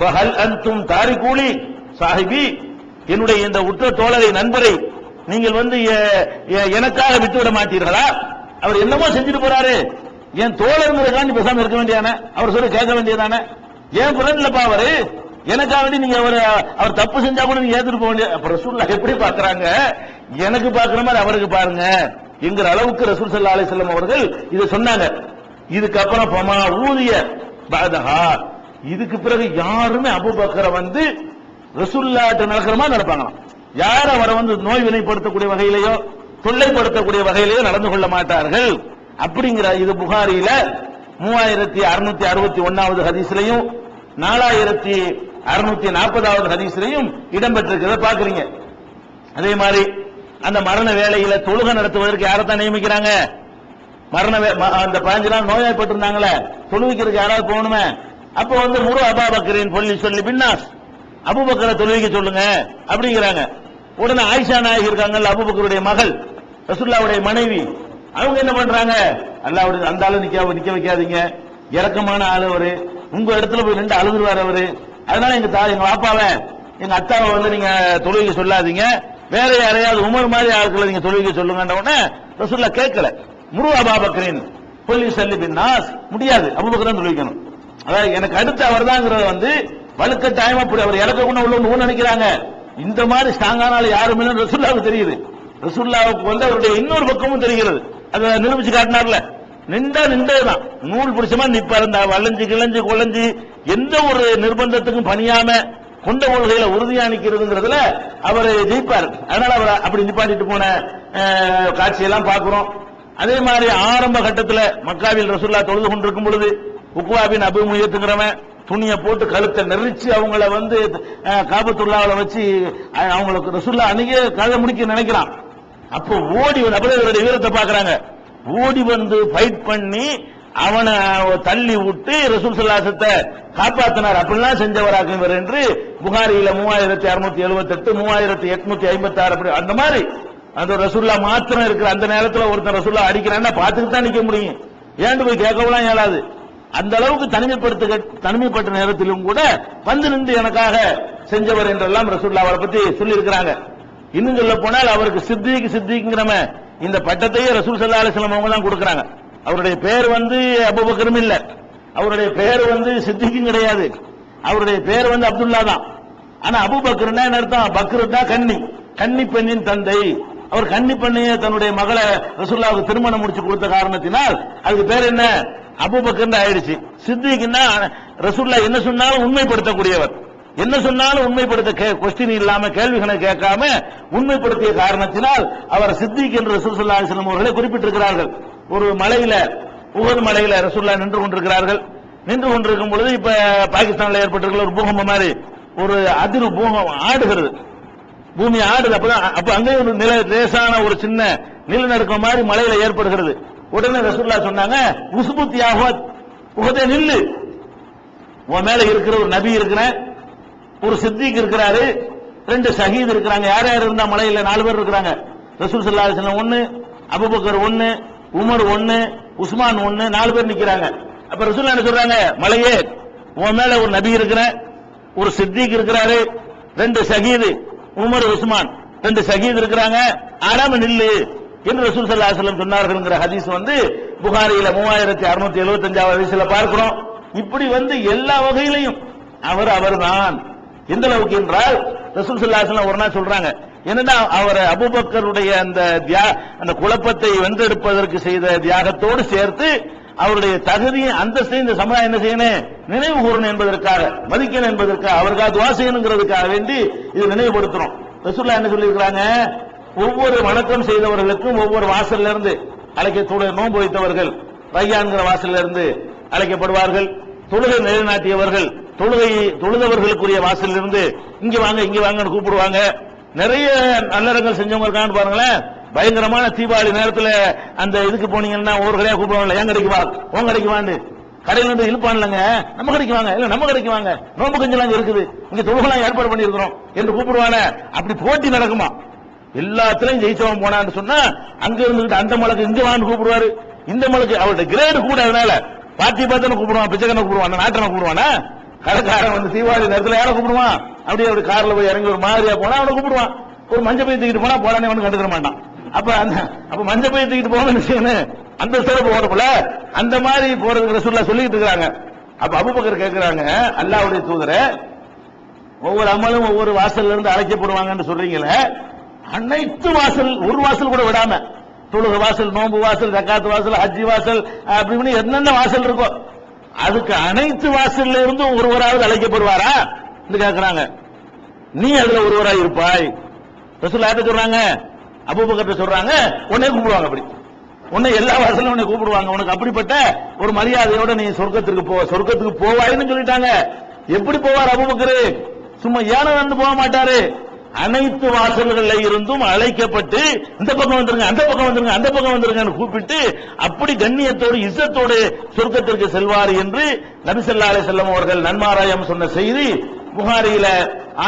பஹல் அன்தும் தாரிகூலி சாஹிபி என்னுடைய இந்த உற்ற தோழரை நண்பரை நீங்கள் வந்து எனக்காக விட்டு விட மாட்டீர்களா? அவர் என்னமோ செஞ்சுட்டு போறாரு. என் தோழருங்கிறதுக்காண்டி பேசாம இருக்க வேண்டியதானே? அவர் சொல்லி கேட்க வேண்டியதானே? ஏன் ஃப்ரெண்ட்லப்பா அவரு? எனக்காக வேண்டி நீங்க அவர் அவர் தப்பு செஞ்சா கூட நீங்க ஏத்துட்டு போக வேண்டிய அப்ப ரசூல்லா எப்படி பாக்குறாங்க? எனக்கு பாக்குற மாதிரி அவருக்கு பாருங்க. என்கிற அளவுக்கு ரசூல் சல்லா அலிசல்லம் அவர்கள் இதை சொன்னாங்க. இதுக்கப்புறம் பமா ஊதிய பாதகா இதுக்கு பிறகு யாருமே அபுபக்கரை வந்து ரசுல்லாட்ட நடக்கிறமா நடப்பாங்களாம். யார் அவரை வந்து நோய் வினைப்படுத்தக்கூடிய வகையிலேயோ தொல்லைப்படுத்தக்கூடிய வகையிலேயோ நடந்து கொள்ள மாட்டார்கள். அப்படிங்கிற இது புகாரியில மூவாயிரத்தி அறுநூத்தி அறுபத்தி ஒன்னாவது ஹதீஸ்லையும் நாலாயிரத்தி அறுநூத்தி நாற்பதாவது ஹதீஸ்லையும் இடம்பெற்றிருக்கிறத பாக்குறீங்க அதே மாதிரி அந்த மரண வேலையில தொழுகை நடத்துவதற்கு யாரை தான் நியமிக்கிறாங்க? மரண வே- ம- அந்த பதினஞ்சு நாள் நோயாய்ப்பட்டிருந்தாங்களே தொழுவிக்கிறதுக்கு யாராவது போகணுமே? அப்ப வந்து முரு அபாபக்கரின் சொல்லி சொல்லி பின்னாஸ் அபுபக்கரை தொழுவிக்க சொல்லுங்க அப்படிங்கிறாங்க. உடனே ஆயிஷா நாயகி இருக்காங்கல்ல அபுபக்கருடைய மகள் ரசுல்லாவுடைய மனைவி. அவங்க என்ன பண்றாங்க? அல்லாவுடைய அந்த ஆளு நிக்க நிக்க வைக்காதீங்க. இறக்கமான ஆளு அவரு. உங்க இடத்துல போய் நின்று அழுதுருவார் அவரு. அதனால எங்க தா எங்க பாப்பாவை எங்க அத்தாவை வந்து நீங்க தொழுவிக்க சொல்லாதீங்க. வேற யாரையாவது உமர் மாதிரி ஆட்களை நீங்க தொழுவிக்க சொல்லுங்கன்ற உடனே ரசுல்லா கேட்கல. முரு அபாபக்கரின் சொல்லி சொல்லி பின்னாஸ் முடியாது. அபுபக்கர் தான் தொழுவிக்கணும். அதாவது எனக்கு அடுத்து அவர் வந்து வழுக்க டைம் அப்படி அவர் இறக்கக்குள்ள உள்ள ஒன்று நினைக்கிறாங்க. இந்த மாதிரி ஸ்ட்ராங்கானால யாரும் ரசுல்லாவுக்கு தெரியுது. ரசுல்லாவுக்கு வந்து அவருடைய இன்னொரு பக்கமும் தெரிகிறது. அதை நிரூபிச்சு காட்டினார்ல. நின்றா நின்றதுதான். நூல் பிடிச்சமா நிப்பாரு. இந்த வளைஞ்சு கிளஞ்சு குழஞ்சு எந்த ஒரு நிர்பந்தத்துக்கும் பணியாம கொண்ட கொள்கையில உறுதியா நிக்கிறதுங்கிறதுல அவர் ஜெயிப்பார். அதனால அவர் அப்படி நிப்பாட்டிட்டு போன காட்சியெல்லாம் பார்க்கிறோம். அதே மாதிரி ஆரம்ப கட்டத்தில் மக்காவில் ரசுல்லா தொழுது கொண்டிருக்கும் பொழுது உக்வாபின் அபு முயத்துங்கிறவன் துணியை போட்டு கழுத்தை நெரிச்சு அவங்கள வந்து காபத்துள்ளாவில் வச்சு அவங்களுக்கு ரசுல்லா அன்னைக்கே கதை முடிக்க நினைக்கிறான். அப்போ ஓடி வந்து அப்படியே இவருடைய வீரத்தை பார்க்குறாங்க. ஓடி வந்து ஃபைட் பண்ணி அவனை தள்ளி விட்டு ரசூல் சல்லாசத்தை காப்பாத்தினார். அப்படிலாம் செஞ்சவராக இவர் என்று புகாரியில மூவாயிரத்தி அறுநூத்தி எழுபத்தி எட்டு மூவாயிரத்தி எட்நூத்தி ஐம்பத்தி ஆறு அப்படி அந்த மாதிரி. அந்த ரசூல்லா மாத்திரம் இருக்கிற அந்த நேரத்தில் ஒருத்தன் ரசூல்லா அடிக்கிறான்னா பார்த்துக்கிட்டு தான் நிற்க முடியும். ஏண்டு போய் கேட்கவும் இயலாது. அந்த அளவுக்கு தனிமைப்படுத்த தனிமைப்பட்ட நேரத்திலும் கூட வந்து நின்று எனக்காக செஞ்சவர் என்றெல்லாம் ரசூல்லா அவரை பத்தி சொல்லி இருக்கிறாங்க இன்னும் சொல்ல போனால் அவருக்கு சித்திக்கு சித்திக்குங்கிறம இந்த பட்டத்தையே ரசூல் சல்லா அலிஸ்லாம் அவங்க தான் கொடுக்கறாங்க. அவருடைய பெயர் வந்து அபுபக்கரும் இல்ல. அவருடைய பெயர் வந்து சித்திக்கும் கிடையாது. அவருடைய பெயர் வந்து அப்துல்லா தான். ஆனா அபுபக்கர்னா என்ன அர்த்தம்? பக்ருன்னா கன்னி. கன்னி பெண்ணின் தந்தை. அவர் கன்னி பண்ணியே தன்னுடைய மகளை ரசுல்லாவுக்கு திருமணம் முடிச்சு கொடுத்த காரணத்தினால் அதுக்கு பேர் என்ன? அபுபக்கர்னு ஆயிடுச்சு. சித்திக்குன்னா ரசுல்லா என்ன சொன்னாலும் உண்மைப்படுத்தக்கூடியவர். என்ன சொன்னாலும் உண்மைப்படுத்த கொஸ்டின் இல்லாம கேள்விகளை கேட்காம உண்மைப்படுத்திய காரணத்தினால் அவர் சித்திக் என்று ரசூல் சல்லா அலிஸ்லாம் அவர்களை குறிப்பிட்டிருக்கிறார்கள். ஒரு மலையில உகது மலையில ரசூல்லா நின்று கொண்டிருக்கிறார்கள். நின்று கொண்டிருக்கும் பொழுது இப்ப பாகிஸ்தான்ல ஏற்பட்டிருக்கிற ஒரு பூகம்பம் மாதிரி ஒரு அதிர் பூகம் ஆடுகிறது. பூமி ஆடுது அப்பதான் அப்ப அங்கே ஒரு நில லேசான ஒரு சின்ன நிலநடுக்கம் மாதிரி மலையில ஏற்படுகிறது. உடனே ரசூல்லா சொன்னாங்க உசுபுத்தியாக உகதே நில்லு. உன் மேல இருக்கிற ஒரு நபி இருக்கிறேன் ஒரு சித்திக் இருக்கிறாரு ரெண்டு சஹீத் இருக்கிறாங்க யார் யார் இருந்தா மலையில நாலு பேர் இருக்கிறாங்க. ரசூல் சல்லா அலிஸ்லாம் ஒண்ணு அபுபக்கர் ஒன்னு உமர் ஒன்னு உஸ்மான் ஒன்னு நாலு பேர் நிக்கிறாங்க. அப்ப ரசூல் என்ன சொல்றாங்க மலையே உன் மேல ஒரு நபி இருக்கிறேன் ஒரு சித்திக் இருக்கிறாரு ரெண்டு சஹீது உமர் உஸ்மான் ரெண்டு ஷஹீத் இருக்கிறாங்க ஆறாம நில்லு என்று ரசூல் சல்லா அலிஸ்லாம் சொன்னார்கள்ங்கிற ஹதீஸ் வந்து புகாரியில மூவாயிரத்தி அறுநூத்தி எழுபத்தஞ்சாவது வயசுல பார்க்கிறோம். இப்படி வந்து எல்லா வகையிலையும் அவர் அவர்தான். எந்த அளவுக்கு என்றால் ரசூல் சல்லாஹ் ஒரு நாள் சொல்றாங்க என்னன்னா அவர் அபுபக்கருடைய அந்த தியா- அந்த குழப்பத்தை வென்றெடுப்பதற்கு செய்த தியாகத்தோடு சேர்த்து அவருடைய தகுதியை அந்தஸ்தை இந்த சமுதாயம் என்ன செய்யணும்? நினைவு கூறணும் என்பதற்காக மதிக்கணும் என்பதற்காக அவருக்காக துவா செய்யணுங்கிறதுக்காக வேண்டி இது நினைவுபடுத்துறோம். ரசூல்லா என்ன சொல்லியிருக்கிறாங்க? ஒவ்வொரு வணக்கம் செய்தவர்களுக்கும் ஒவ்வொரு வாசல்ல இருந்து அழைக்க நோன்பு வைத்தவர்கள் ரையான்கிற வாசல்ல இருந்து அழைக்கப்படுவார்கள். தொழுகை நிலைநாட்டியவர்கள் தொழுகை தொழுதவர்களுக்குரிய வாசல்ல இருந்து இங்க வாங்க இங்க வாங்கன்னு கூப்பிடுவாங்க. நிறைய நல்லறங்கள் செஞ்சவங்க இருக்கான்னு பாருங்களேன். பயங்கரமான தீபாவளி நேரத்தில் அந்த இதுக்கு போனீங்கன்னா ஒரு கடையா கூப்பிடுவாங்க என் கடைக்கு வா? உன் கடைக்கு வாண்டு. கடையில இருந்து இழுப்பான்லங்க நம்ம கடைக்கு வாங்க. இல்ல நம்ம கடைக்கு வாங்க. நோம்பு கஞ்சலாம் இருக்குது. இங்க தொழுகலாம் ஏற்பாடு பண்ணியிருக்கிறோம் என்று கூப்பிடுவானே. அப்படி போட்டி நடக்குமா? எல்லாத்திலையும் ஜெயிச்சவன் போனான்னு சொன்னா அங்க இருந்துகிட்டு அந்த மலைக்கு இங்க வான்னு கூப்பிடுவாரு. இந்த மலைக்கு அவருடைய கிரேடு கூட அதனால. பாட்டி பார்த்து கூப்பிடுவான் பிச்சைக்கனை கூப்பிடுவான் நாட்டனை கூப்பிடுவானா? கடைக்காரன் வந்து தீபாவளி நேரத்தில் யாரை கூப்பிடுவான்? அப்படியே ஒரு கார்ல போய் இறங்கி ஒரு மாதிரியா போனா அவனை கூப்பிடுவான். ஒரு மஞ்சள் பயிர் தூக்கிட்டு போனா போறானே அவனுக்கு கண்டுக்கிற மாட்டான். அப்ப அந்த அப்ப மஞ்சள் போய் தூக்கிட்டு போகணும் செய்யணும் அந்த சிறப்பு ஓடப்புல அந்த மாதிரி போறதுக்கு ரசூல்லா சொல்லிட்டு இருக்காங்க அப்ப அபுபக்கர் கேட்கிறாங்க அல்லாவுடைய தூதரை ஒவ்வொரு அமலும் ஒவ்வொரு வாசல்ல இருந்து அழைக்கப்படுவாங்கன்னு சொல்றீங்களே அனைத்து வாசல் ஒரு வாசல் கூட விடாம தொழுக வாசல் நோம்பு வாசல் ரக்காத்து வாசல் ஹஜ்ஜி வாசல் அப்படி இப்படின்னு என்னென்ன வாசல் இருக்கோ அதுக்கு அனைத்து வாசல்ல இருந்தும் ஒருவராவது அழைக்கப்படுவாரா? என்று கேட்கிறாங்க. நீ அதுல ஒருவராய் இருப்பாய். ரசூல் யார்கிட்ட சொல்றாங்க அபூபக்கர்ட்ட சொல்றாங்க உன்னே கூப்பிடுவாங்க அப்படி. உன்னை எல்லா வாசலும் உன்னை கூப்பிடுவாங்க. உனக்கு அப்படிப்பட்ட ஒரு மரியாதையோட நீ சொர்க்கத்திற்கு போ சொர்க்கத்துக்கு போவாய்ன்னு சொல்லிட்டாங்க. எப்படி போவார் அபூபக்கரு? சும்மா ஏன வந்து போக மாட்டாரு. அனைத்து வாசல்கள்ல இருந்தும் அழைக்கப்பட்டு இந்த பக்கம் வந்துருங்க அந்த பக்கம் வந்துருங்க அந்த பக்கம் வந்துருங்கன்னு கூப்பிட்டு அப்படி கண்ணியத்தோடு இஸ்ஸத்தோடு சொர்க்கத்திற்கு செல்வார் என்று நபிசல்லா அலி செல்லம் அவர்கள் நன்மாராயம் சொன்ன செய்தி புகாரியில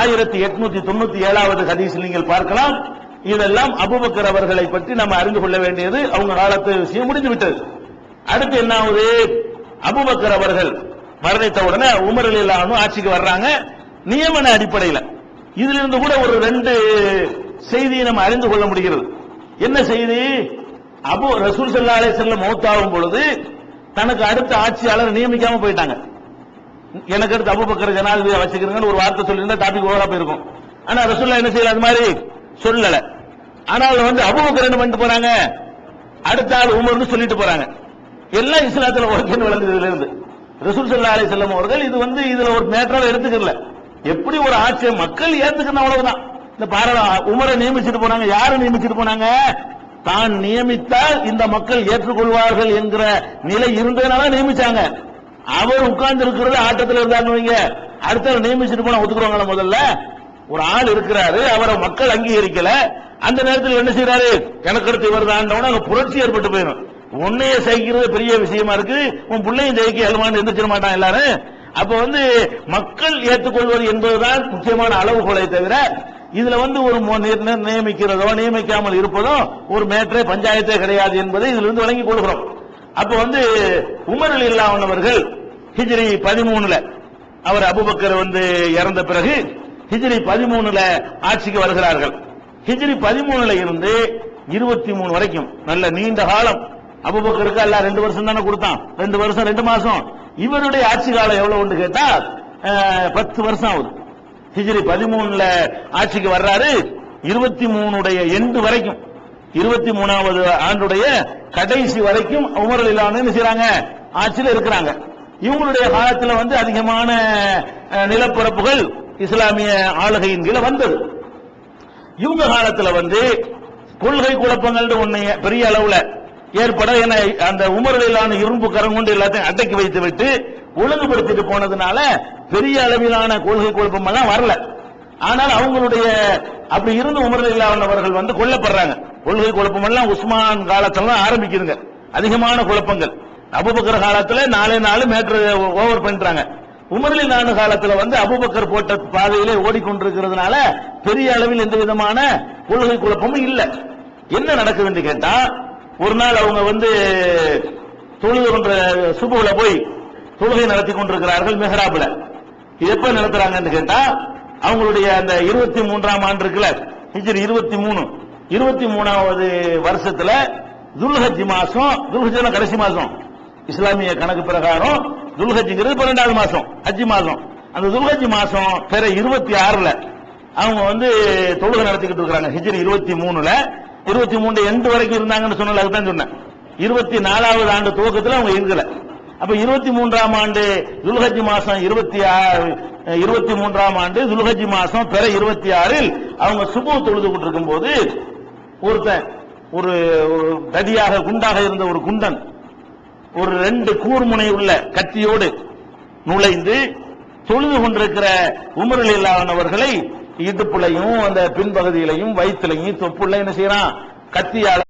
ஆயிரத்தி எட்நூத்தி தொண்ணூத்தி ஏழாவது ஹதீஸ் நீங்கள் பார்க்கலாம். இதெல்லாம் அபுபக்கர் அவர்களை பற்றி நம்ம அறிந்து கொள்ள வேண்டியது அவங்க காலத்து விஷயம் முடிந்து விட்டது. அடுத்து என்ன ஆகுது? அபுபக்கர் அவர்கள் மரணித்த உடனே உமர் அலிலானும் ஆட்சிக்கு வர்றாங்க. நியமன அடிப்படையில் இதுல இருந்து கூட ஒரு ரெண்டு செய்தியை நம்ம அறிந்து கொள்ள முடிகிறது. என்ன செய்தி? அபு ரசூல் சல்லா செல்ல மௌத்தாகும் பொழுது தனக்கு அடுத்த ஆட்சியாளர் நியமிக்காம போயிட்டாங்க. எனக்கு அடுத்து அபுபக்கர் ஜனாதிபதி வச்சுக்கிறீங்கன்னு ஒரு வார்த்தை சொல்லியிருந்தா டாபிக் ஓவரா போயிருக்கும். ஆனா ரசூல்லா என்ன செய்யல? அது மாதிரி சொல்லல. ஆனால் வந்து அபுபக்கர் என்ன போறாங்க? அடுத்த ஆள் உமர்னு சொல்லிட்டு போறாங்க. எல்லாம் இஸ்லாத்துல ஓகேன்னு வளர்ந்ததுல இருந்து ரசூல் சல்லா அலி செல்லம் அவர்கள் இது வந்து இதுல ஒரு மேட்டராக எடுத்துக்கல எப்படி ஒரு ஆட்சியை மக்கள் ஏத்துக்கணும் அவ்வளவுதான். இந்த பாரத உமரை நியமிச்சிட்டு போனாங்க. யாரை நியமிச்சுட்டு போனாங்க? தான் நியமித்தால் இந்த மக்கள் ஏற்றுக்கொள்வார்கள் என்கிற நிலை இருந்ததுனால நியமிச்சாங்க. அவர் உட்கார்ந்து இருக்கிறது ஆட்டத்தில் இருந்தாங்க வைங்க. அடுத்த நியமிச்சிட்டு போனா ஒத்துக்குறாங்களா முதல்ல? ஒரு ஆள் இருக்கிறாரு அவரை மக்கள் அங்கீகரிக்கல. அந்த நேரத்தில் என்ன செய்யறாரு எனக்கு அடுத்து இவர் தான் அங்க புரட்சி ஏற்பட்டு போயிடும். உன்னைய சகிக்கிறது பெரிய விஷயமா இருக்கு. உன் பிள்ளையும் ஜெயிக்க எழுமான்னு எந்திரிச்சிட மாட்டான் எல்லாரும். அப்ப வந்து மக்கள் ஏற்றுக்கொள்வது என்பதுதான் முக்கியமான அளவுகோலை தவிர இதுல வந்து ஒரு நியமிக்கிறதோ நியமிக்காமல் இருப்பதோ ஒரு மேற்றே பஞ்சாயத்தே கிடையாது என்பதை இதுல இருந்து வழங்கிக் கொள்கிறோம். அப்ப வந்து உமர் இல்லாமவர்கள் அவர்கள் ஹிஜ்ரி பதிமூணுல அவர் அபுபக்கர் வந்து இறந்த பிறகு ஹிஜ்ரி பதிமூணுல ஆட்சிக்கு வருகிறார்கள். ஹிஜ்ரி பதிமூணுல இருந்து இருபத்தி மூணு வரைக்கும் நல்ல நீண்ட காலம். அபுபக்கருக்கு எல்லாம் ரெண்டு வருஷம் தானே கொடுத்தான். ரெண்டு வருஷம் ரெண்டு மாசம். இவருடைய ஆட்சி காலம் எவ்வளவு கேட்டா பத்து வருஷம் ஆகுது. ஹிஜ்ரி பதிமூணுல ஆட்சிக்கு வர்றாரு இருபத்தி மூணுடைய எண்டு வரைக்கும். இருபத்தி மூணாவது ஆண்டுடைய கடைசி வரைக்கும் உமர் இல்லாமல் செய்யறாங்க ஆட்சியில் இருக்கிறாங்க. இவங்களுடைய காலத்தில் வந்து அதிகமான நிலப்பரப்புகள் இஸ்லாமிய ஆளுகையின் கீழ வந்தது. இவங்க காலத்துல வந்து கொள்கை குழப்பங்கள் ஒண்ணு பெரிய அளவுல ஏற்பட என அந்த உமரலிலான இரும்பு கரம் கொண்டு எல்லாத்தையும் அடக்கி வைத்து விட்டு ஒழுங்குபடுத்திட்டு போனதுனால பெரிய அளவிலான கொள்கை குழப்பம் எல்லாம் வரல. ஆனால் அவங்களுடைய அப்படி இருந்து உமரலில்லானவர்கள் வந்து கொல்லப்படுறாங்க. கொள்கை குழப்பம் எல்லாம் உஸ்மான் காலத்துல தான் ஆரம்பிக்குதுங்க. அதிகமான குழப்பங்கள். அபுபக்கர் காலத்துல நாலே நாலு மேட்ரு ஓவர் பண்றாங்க உமரலி நானு காலத்துல வந்து அபுபக்கர் போட்ட பாதையிலே ஓடிக்கொண்டிருக்கிறதுனால பெரிய அளவில் எந்த விதமான கொள்கை குழப்பமும் இல்லை. என்ன நடக்குதுன்னு கேட்டா ஒரு நாள் அவங்க வந்து தொழுது கொண்ட சுபுல போய் தொழுகை நடத்தி கொண்டிருக்கிறார்கள் மெஹராப்ல. இது எப்ப நடத்துறாங்கன்னு கேட்டா அவங்களுடைய அந்த இருபத்தி மூன்றாம் ஆண்டு இருக்குல்ல ஹிஜ்ரி இருபத்தி மூணு. இருபத்தி மூணாவது வருஷத்துல துல்ஹஜி மாசம் துல்ஹஜ் கடைசி மாசம். இஸ்லாமிய கணக்கு பிரகாரம் துல்ஹஜிங்கிறது பன்னெண்டாவது மாசம் ஹஜ்ஜி மாசம். அந்த துல்ஹஜி மாசம் பிற இருபத்தி ஆறுல அவங்க வந்து தொழுகை நடத்திக்கிட்டு இருக்கிறாங்க. ஹிஜ்ரி இருபத்தி மூணுல இருபத்தி மூணு எண்டு வரைக்கும் இருந்தாங்கன்னு சொன்னல அதுதான் சொன்னேன். இருபத்தி நாலாவது ஆண்டு துவக்கத்தில் அவங்க இருக்கல அப்ப இருபத்தி மூன்றாம் ஆண்டு துல்ஹஜி மாசம் இருபத்தி ஆறு இருபத்தி மூன்றாம் ஆண்டு துல்ஹஜி மாசம் பிற இருபத்தி ஆறில் அவங்க சுபு தொழுது இருக்கும் போது ஒருத்தன் ஒரு ஒரு தடியாக குண்டாக இருந்த ஒரு குண்டன் ஒரு ரெண்டு கூர்முனை உள்ள கத்தியோடு நுழைந்து தொழுது கொண்டிருக்கிற உமரில் இல்லாதவர்களை இடுப்புலையும் அந்த பின்பகுதியிலையும் வயிற்றுலையும் தொப்புள்ள என்ன செய்யறான்? கத்தியால்